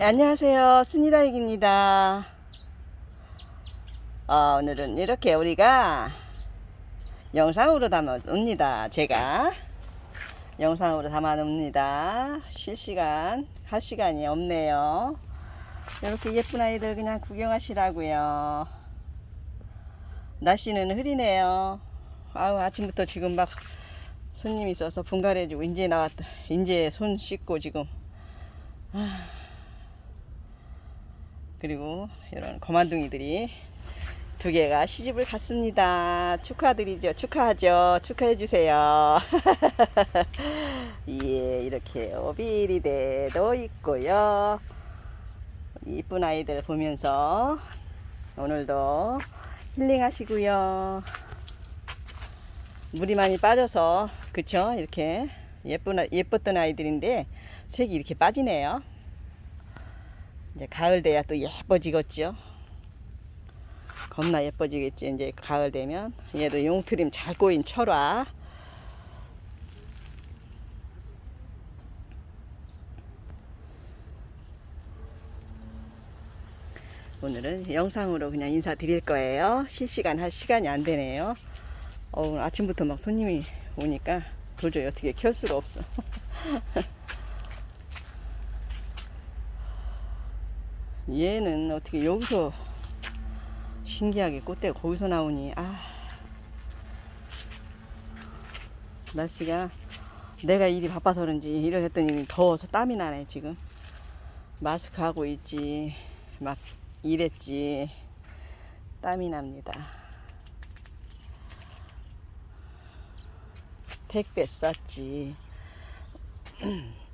네, 안녕하세요. 순이다익입니다. 어, 오늘은 이렇게 우리가 영상으로 담아 옵니다. 제가 영상으로 담아놓습니다. 실시간 할 시간이 없네요. 이렇게 예쁜 아이들 그냥 구경하시라고요. 날씨는 흐리네요. 아우 아침부터 지금 막 손님이 있어서 분갈해주고 이제 나왔다. 이제 손 씻고 지금. 아. 그리고 이런 거만둥이들이 두 개가 시집을 갔습니다. 축하드리죠. 축하하죠. 축하해 주세요. 예, 이렇게 오비리대도 있고요. 이쁜 아이들 보면서 오늘도 힐링하시고요. 물이 많이 빠져서 그쵸? 이렇게 예쁜 아- 예뻤던 아이들인데 색이 이렇게 빠지네요. 이제 가을 돼야 또 예뻐지겠죠. 겁나 예뻐지겠지. 이제 가을 되면 얘도 용트림 잘 꼬인 철화. 오늘은 영상으로 그냥 인사드릴 거예요. 실시간 할 시간이 안 되네요. 어, 오늘 아침부터 막 손님이 오니까 도저히 어떻게 켤 수가 없어. 얘는 어떻게 여기서 신기하게 꽃대가 거기서 나오니 아. 날씨가 내가 일이 바빠서 그런지 일을 했더니 더워서 땀이 나네 지금. 마스크 하고 있지 막 일했지. 땀이 납니다. 택배 쌌지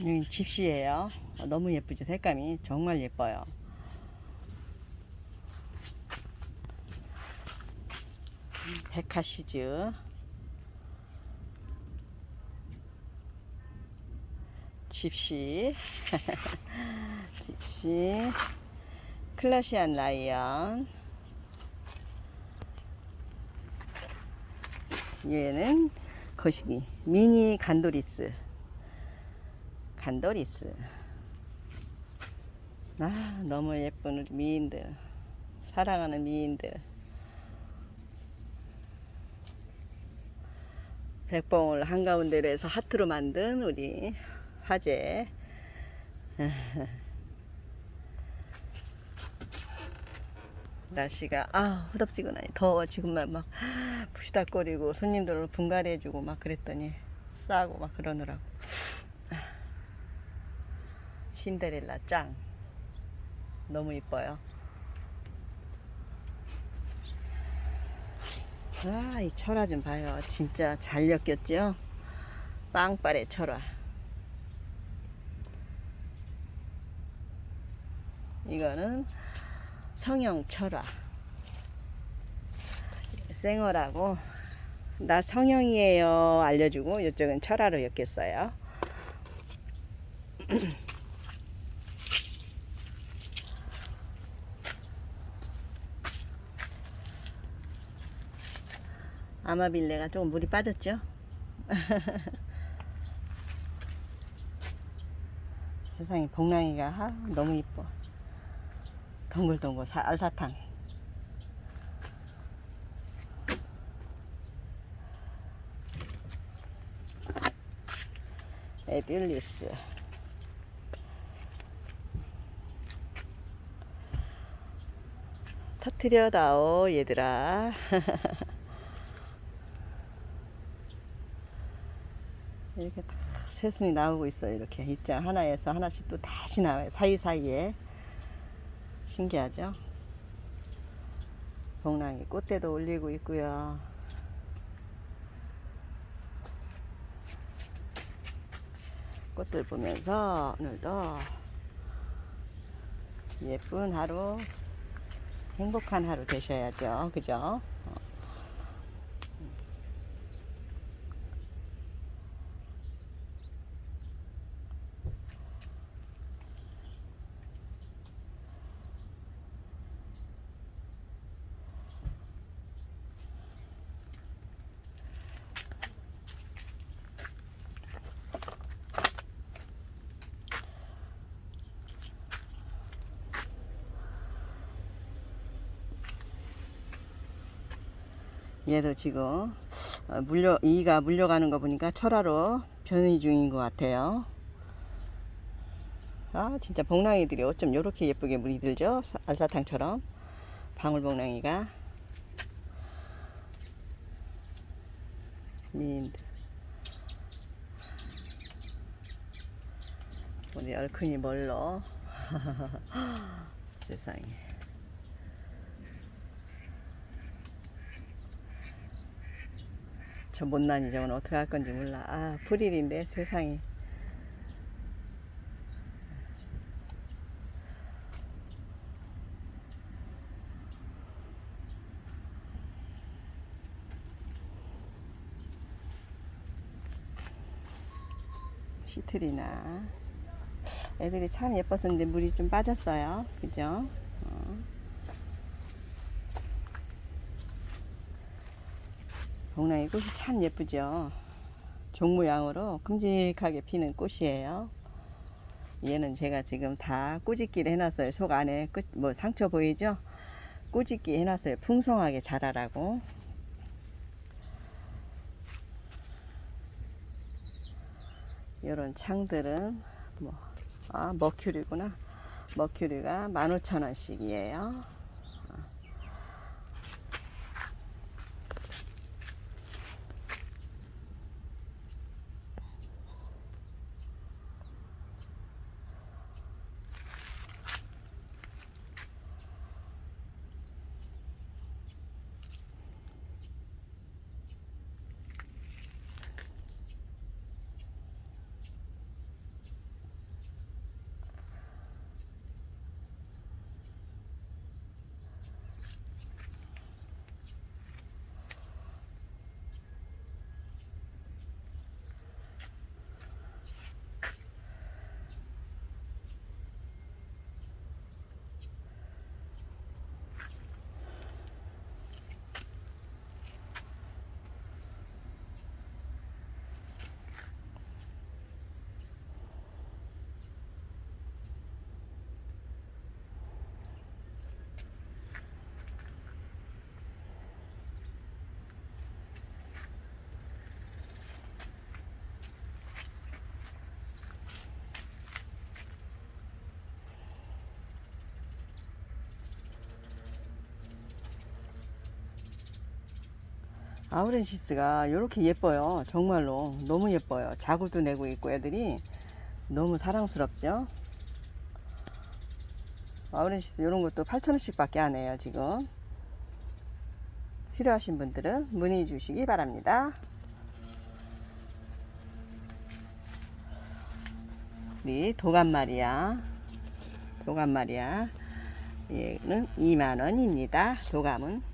여기 집시예요. 어, 너무 예쁘죠? 색감이 정말 예뻐요. 백화시즈 집시 집시 클라시안 라이언 얘는 거시기 미니 간도리스 간도리스. 아, 너무 예쁜 우리 미인들. 사랑하는 미인들. 백봉을 한가운데로 해서 하트로 만든 우리 화재. 날씨가 아 후덥지근하니 더워 지금만 막 부시닥거리고 손님들을 분갈이해주고 막 그랬더니 싸고 막 그러느라고 신데렐라 짱. 너무 이뻐요. 아 이 철화 좀 봐요. 진짜 잘 엮였죠? 빵빠레 철화. 이거는 성형 철화. 생얼하고. 나 성형이에요. 알려주고 이쪽은 철화로 엮였어요 아마빌레가 조금 물이 빠졌죠? 세상에 복랑이가 하, 너무 이뻐. 동글동글 사, 알사탕. 에딜리스. 터트려다오 얘들아. 이렇게 딱 새순이 나오고 있어요. 이렇게 입장 하나에서 하나씩 또 다시 나와요. 사이사이에. 신기하죠? 봉랑이 꽃대도 올리고 있고요. 꽃들 보면서 오늘도 예쁜 하루, 행복한 하루 되셔야죠. 그죠? 얘도 지금 어, 물려 이가 물려가는 거 보니까 철화로 변이 중인 것 같아요. 아 진짜 복랑이들이 어쩜 이렇게 예쁘게 물이 들죠? 사- 알사탕처럼. 방울복랑이가. 미인들. 우리 얼큰이 멀러 세상에 저 못난이 저건 어떻게 할 건지 몰라. 아, 불일인데 세상에. 시트리나 애들이 참 예뻤었는데 물이 좀 빠졌어요. 그죠? 어. 복랑이 꽃이 참 예쁘죠. 종 모양으로 큼직하게 피는 꽃이에요. 얘는 제가 지금 다 꾸짖기를 해놨어요. 속 안에 끝, 뭐 상처 보이죠? 꾸짖기 해놨어요. 풍성하게 자라라고. 이런 창들은 뭐, 아, 머큐리구나. 머큐리가 15,000원씩이에요. 아우렌시스가 이렇게 예뻐요. 정말로 너무 예뻐요. 자구도 내고 있고 애들이 너무 사랑스럽죠. 아우렌시스 이런 것도 8,000원씩 밖에 안 해요. 지금 필요하신 분들은 문의 주시기 바랍니다. 우리 도감말이야. 도감말이야. 얘는 2만원입니다. 도감은.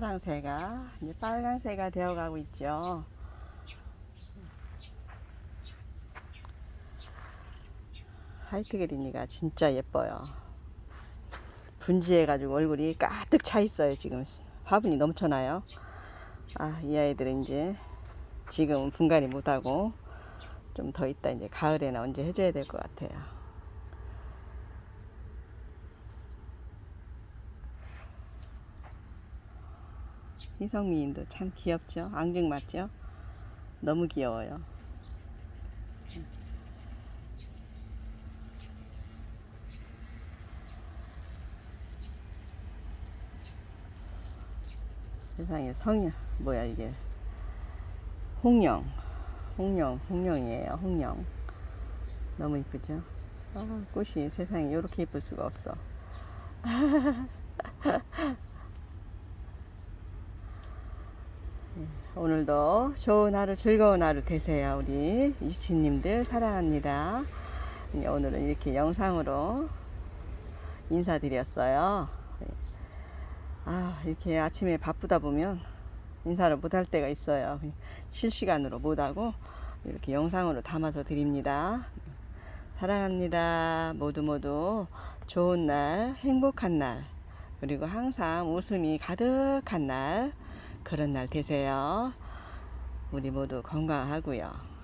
파랑새가 이제 빨강새가 되어가고 있죠. 화이트 그린이가 진짜 예뻐요. 분지해가지고 얼굴이 가득 차 있어요. 지금 화분이 넘쳐나요. 아, 이 아이들은 이제 지금 분갈이 못하고 좀 더 있다 이제 가을에는 언제 해줘야 될 것 같아요. 희성미인도 참 귀엽죠? 앙증 맞죠? 너무 귀여워요. 세상에 성이 뭐야 이게 홍령 홍령 홍령이에요 홍령 너무 이쁘죠? 아, 꽃이 세상에 이렇게 예쁠 수가 없어. 오늘도 좋은 하루 즐거운 하루 되세요 우리 유치님들. 사랑합니다. 네, 오늘은 이렇게 영상으로 인사드렸어요. 네. 아 이렇게 아침에 바쁘다 보면 인사를 못 할 때가 있어요. 실시간으로 못하고 이렇게 영상으로 담아서 드립니다. 사랑합니다. 모두 모두 좋은 날 행복한 날 그리고 항상 웃음이 가득한 날 그런 날 되세요. 우리 모두 건강하고요.